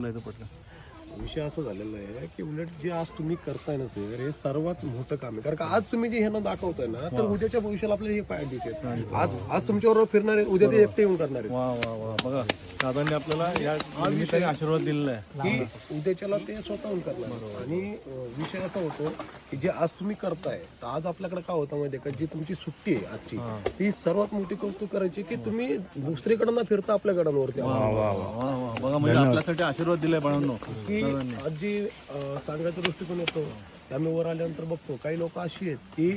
नाही तर विषय असं झालेला आहे की उलट जे आज तुम्ही करताय ना सर हे सर्वात मोठं काम आहे. कारण का आज तुम्ही जे ह्यांना दाखवताय ना तर उद्याच्या भविष्याला आपल्याला हे फायदे आहेत आज आज तुमच्याबरोबर फिरणार आहे उद्या ते एकटे येऊन करणार आहेत. वा वा वा. बघा दादांनी आपल्याला या निमित्ताने आशीर्वाद दिलेला आहे. की उद्याच्याला ते स्वतःहून करणार आणि विषय असा होतो की जे आज तुम्ही करताय तर आज आपल्याकडे काय होतं माहितीये का? जी तुमची सुट्टी आहे आजची हा. ती सर्वात मोठी कौतुक करायची की तुम्ही दुसरीकडे न फिरता आपल्या गडांवरती. वा आला. वा वा वा. बघा म्हणजे आपल्यासाठी आशीर्वाद दिलाय बाळांनो. की आज जी सांगायचा दृष्टिकोन येतो. आम्ही वर आल्यानंतर बघतो. काही लोक अशी आहेत की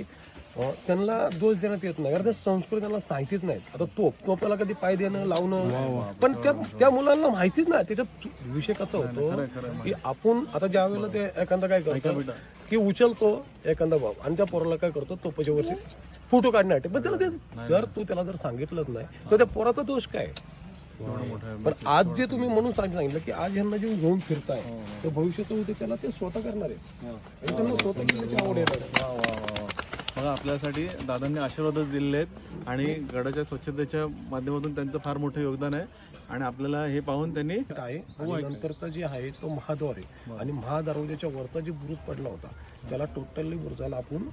त्यांना दोष देण्यात येत नाही. कारण त्या संस्कृती त्यांना माहितीच नाहीत. आता तोप तोपाला कधी पाय देणं लावणं. पण त्या त्या मुलांना माहितीच नाही. त्याच्यात विषय कसा होतो. की आपण आता ज्या वेळेला ते एखादा काय करतो की उचलतो एखादा भाव आणि त्या पोराला काय करतो तोपाच्या वरची फोटो काढण्यासाठी. पण त्याला ते जर तू त्याला जर सांगितलंच नाही तर त्या पोराचा दोष काय? एवढं मोठं आहे. पण आज जे तुम्ही म्हणून सांग- सांगितलं की आज ह्यांना जे घेऊन फिरताय हो, ते भविष्याचं उद्या त्याला ते स्वतः करणार आहे. आणि त्यांना स्वतः केल्याची आवड येणार आहे. वा वा वा वा. बघा आपल्यासाठी दादांनी आशीर्वादच दिलेले आहेत आणि गडाच्या स्वच्छतेच्या माध्यमातून त्यांचं फार मोठं योगदान आहे. आणि आपल्याला हे पाहून त्यांनी आहे आणि नंतरचा जे आहे तो महाद्वार आहे. आणि महादरवाजाच्या वरचा जे बुरुज पडला होता त्याला टोटली बुरुजाला आपण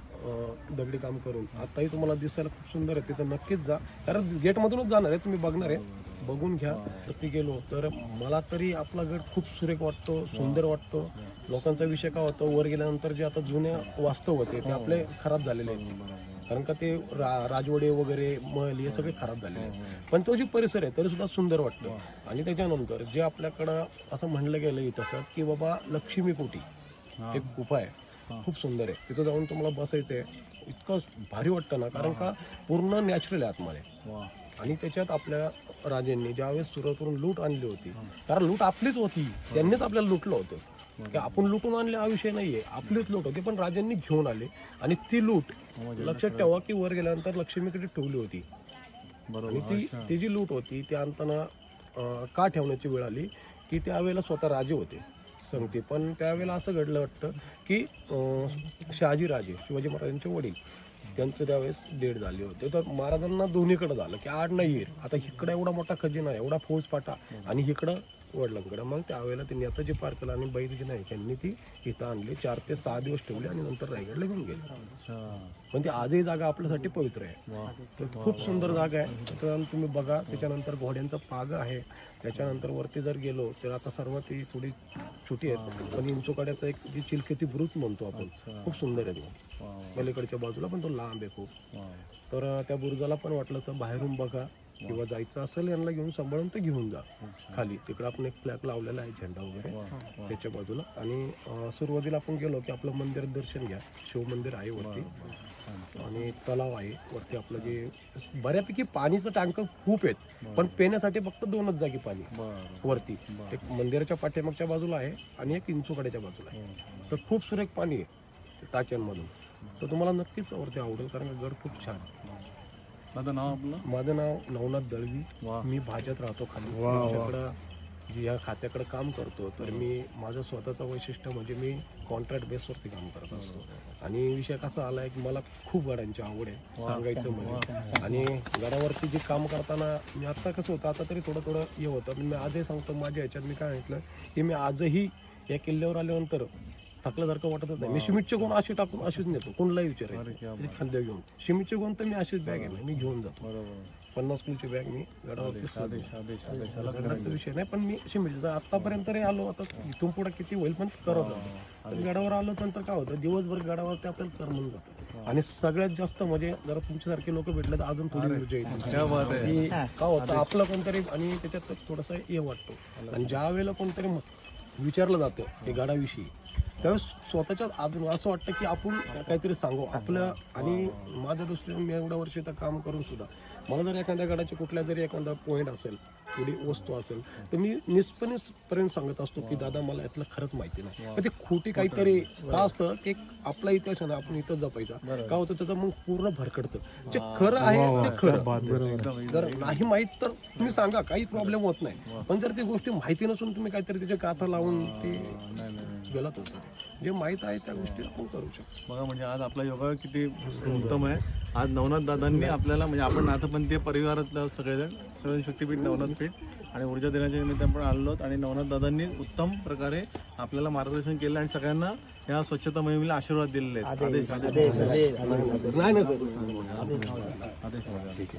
दगडी काम करून. आताही तुम्हाला दिसायला खूप सुंदर आहे. तिथं नक्कीच जा. कारण गेट मधूनच जाणार आहे तुम्ही बघणार आहे. बघून घ्या. तर ती गेलो. तर मला तरी आपला गड खूप सुरेख वाटतो सुंदर वाटतो. लोकांचा विषय काय होतो वर गेल्यानंतर जे आता जुने वास्तव होते ते आपले खराब झालेले आहेत. कारण का ते रा- राजवाडे वगैरे महल हे सगळे खराब झालेले आहेत. पण तो जे परिसर आहे तरी सुद्धा सुंदर वाटतो. आणि त्याच्यानंतर जे आपल्याकडं असं म्हणलं गेलं तसं की बाबा लक्ष्मी कोटी हा. एक गुफा आहे. खूप सुंदर आहे. तिथं जाऊन तुम्हाला बसायचं आहे इतकं भारी वाटतं ना कारण का पूर्ण नॅचरल आहे आतमध्ये. आणि त्याच्यात आपल्या राजांनी ज्यावेळेस सुरतवरून लूट आणली होती कारण लूट आपलीच होती. त्यांनीच आपल्याला लुटलं होतं. की आपण लुटून आणले हा विषय नाहीये. आपलीच लूट होती पण राजांनी घेऊन आले. आणि ती लूट म्हणजे लक्षात ठेवा की वर गेल्यानंतर लक्ष्मीकडे ठेवली होती. आणि ती. ती जी लूट होती ती आणताना का ठेवण्याची वेळ आली? की त्यावेळेला स्वतः राजे होते. सांगते पण त्यावेळेला असं घडलं वाटतं की शहाजीराजे शिवाजी महाराजांचे वडील त्यांचं त्यावेळेस डेड झाले होते. तर महाराजांना दोन्हीकडे झालं की आड नाही येईल आता इकडं एवढा मोठा खजिना एवढा फौज पाटा आणि इकडं वडिलांकडं. मग त्यावेळेला त्यांनी आता जे पार केलं आणि बैरजी नाही त्यांनी ती इथं आणली. चार ते सहा दिवस ठेवली आणि नंतर रायगडला घेऊन गेले. पण ती आजही जागा आपल्यासाठी पवित्र आहे. तर खूप सुंदर जागा आहे. तिथं तुम्ही बघा त्याच्यानंतर घोड्यांचं पाग आहे. त्याच्यानंतर वरती जर गेलो तर आता सर्वात ती थोडी छोटी आहेत पण इंचोकाड्याचा एक जी चिलखती बुरुज म्हणतो आपण. खूप सुंदर आहे तो. पलीकडच्या बाजूला पण तो लांब आहे खूप. तर त्या बुरुजाला पण वाटलं तर बाहेरून बघा. किंवा जायचं असेल यांना घेऊन सांभाळून तर घेऊन जा. खाली. तिकडे आपण एक फ्लॅग लावलेला आहे झेंडा वगैरे. त्याच्या बाजूला. आणि सुरुवातीला आपण गेलो की आपलं मंदिर दर्शन घ्या. शिव मंदिर आहे वरती. आणि तलाव आहे. वरती आपलं जे बऱ्यापैकी पाणीचं टँक खूप आहेत. पण पिण्यासाठी फक्त दोनच जागी पाणी वरती. एक मंदिराच्या पाठीमागच्या बाजूला आहे आणि एक इंचुकड्याच्या बाजूला आहे. हो, तर खूप सुरेख पाणी आहे टाक्यांमधून. तर तुम्हाला नक्कीच वरती आवडेल कारण गड खूप छान आहे. हो. दादा नाव आपलं माझं नाव नवनाथ दळवी वा मी भाज्यात राहतो खाली वा, वा. आमच्याकडं जी या खात्याकडे काम करतो तर मी माझं स्वतःचं वैशिष्ट्य म्हणजे मी कॉन्ट्रॅक्ट बेसवरती काम करत असतो आणि विषय कसा आलाय की मला खूप गाड्यांची आवड आहे वा. सांगायचं. म्हणजे आणि गडावरती जे काम करताना मी आता कसं होतं आता तरी थोडं थोडं हे होतं पण मी आजही सांगतो माझ्या ह्याच्यात मी काय म्हटलं की मी आजही या किल्ल्यावर आल्यानंतर थकल्यासारखं वाटतच नाही. मी सिमेंटचे गुण असे टाकून असेच नेतो. कोणलाही विचारायचं. खांद्या घेऊन. सिमेंटचे गुण तर मी अशीच बॅग आहे मी घेऊन जातो. बरोबर पन्नास किलोची बॅग मी गडावरती विषय नाही पण मी सिमेंटचे आतापर्यंत तरी आलो आता इथून पुढे किती होईल पण करत गडावर आलो नंतर काय होतं? दिवसभर गडावरती आपल्याला करमून जातं. आणि सगळ्यात जास्त म्हणजे जरा तुमच्यासारखे लोक भेटले तर अजून थोडी ऊर्जा येते. क्या होतं? आपलं कोणतरी आणि त्याच्यात थोडंसं हे वाटतो. आणि ज्या वेळेला कोणतरी विचारलं जातं की गडाविषयी त्यावेळेस स्वतःच्या अजून असं वाटतं की आपण काहीतरी सांगू. आपलं आणि माझ्या दृष्टीने मी एवढ्या वर्ष इथं काम करून सुद्धा मला जर एखाद्या गडाचे कुठल्या जरी एखादा पॉईंट असेल थोडी वस्तू असेल तर मी निष्पणेपर्यंत सांगत असतो की दादा मला यातलं खरंच माहिती नाही. पण ते खोटी काहीतरी का असतं की आपला इतिहास आहे ना आपण इथं जपायचा. काय होतं त्याचं मग पूर्ण भरकडतं जे खरं आहे ते खरं. एकदम जर नाही माहीत तर तुम्ही सांगा. काही प्रॉब्लेम होत नाही. पण जर ती गोष्टी माहिती नसून तुम्ही काहीतरी त्याच्या गाथा लावून ते नाही नाही नाही. गलत होतं जे माहीत आहे त्या गोष्टी आपण करू शकतो. बघा म्हणजे आज आपला योगा किती उत्तम आहे. आज नवनाथ दादांनी आपल्याला म्हणजे आपण नाथपंथीय परिवारातलं सगळेजण सगळे शक्तीपीठ नवनाथ पीठ आणि ऊर्जा दिनाच्या निमित्त आपण आलो आहोत आणि नवनाथ दादांनी उत्तम प्रकारे आपल्याला मार्गदर्शन केलं आणि सगळ्यांना या स्वच्छता मोहिमेला आशीर्वाद दिलेले आहेत. आदेश. आदेश आदेश.